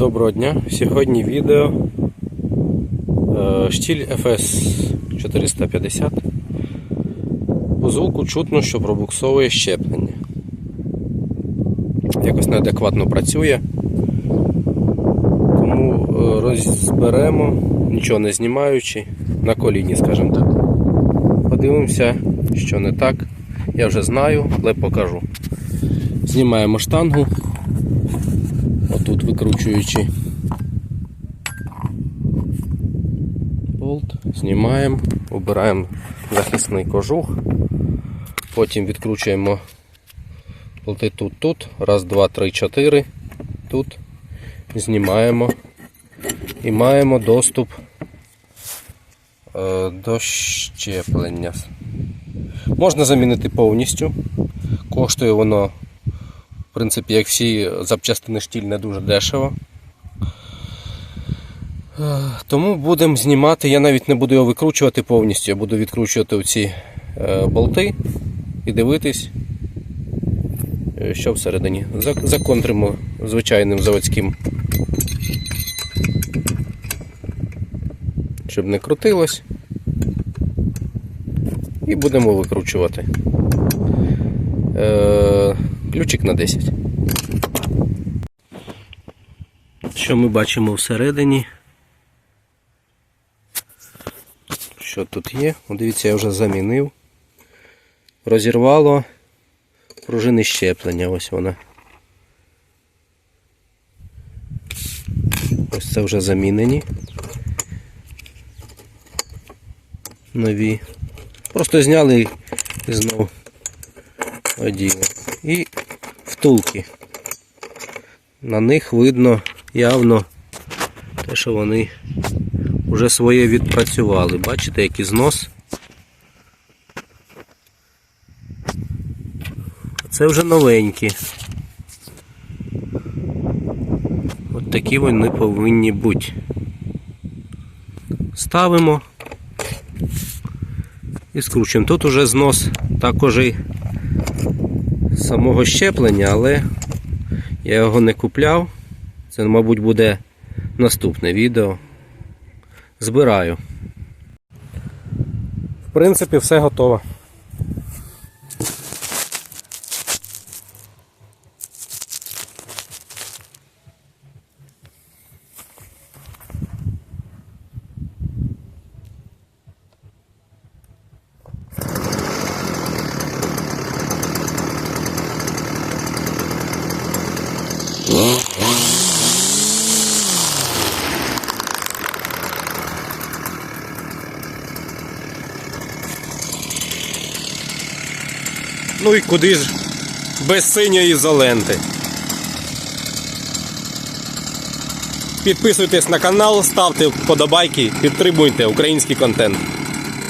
Доброго дня! Сьогодні відео е, штіль FS 450. По звуку чутно, що пробуксовує щеплення. Якось неадекватно працює. Тому е, розберемо, нічого не знімаючи, на коліні, скажімо так. Подивимося, що не так. Я вже знаю, але покажу. Знімаємо штангу отут викручуючи. Болт, знімаємо, обираємо захисний кожух, потім відкручуємо болти тут, тут, раз, два, три, чотири, тут, знімаємо. І маємо доступ е, до щеплення. Можна замінити повністю, коштує воно в принципі, як всі запчастини штіль не дуже дешево. Е, Тому будемо знімати, я навіть не буду його викручувати повністю, я буду відкручувати оці е, болти і дивитись, е, що всередині. Законтримо звичайним заводським, щоб не крутилось. І будемо викручувати. Ключик на 10. Що ми бачимо всередині? Що тут є? О, дивіться, я вже замінив. Розірвало пружини щеплення. Ось вона. Ось це вже замінені. Нові. Просто зняли і знову оділи. І втулки. На них видно явно те, що вони вже своє відпрацювали. Бачите, який знос. Це вже новенькі. От такі вони повинні бути. Ставимо і скручуємо. Тут уже знос також і самого щеплення, але я його не купляв. Це, мабуть, буде наступне відео. Збираю. В принципі, все готово. Ну і куди ж без синьої ізоленти. Підписуйтесь на канал, ставте вподобайки, підтримуйте український контент.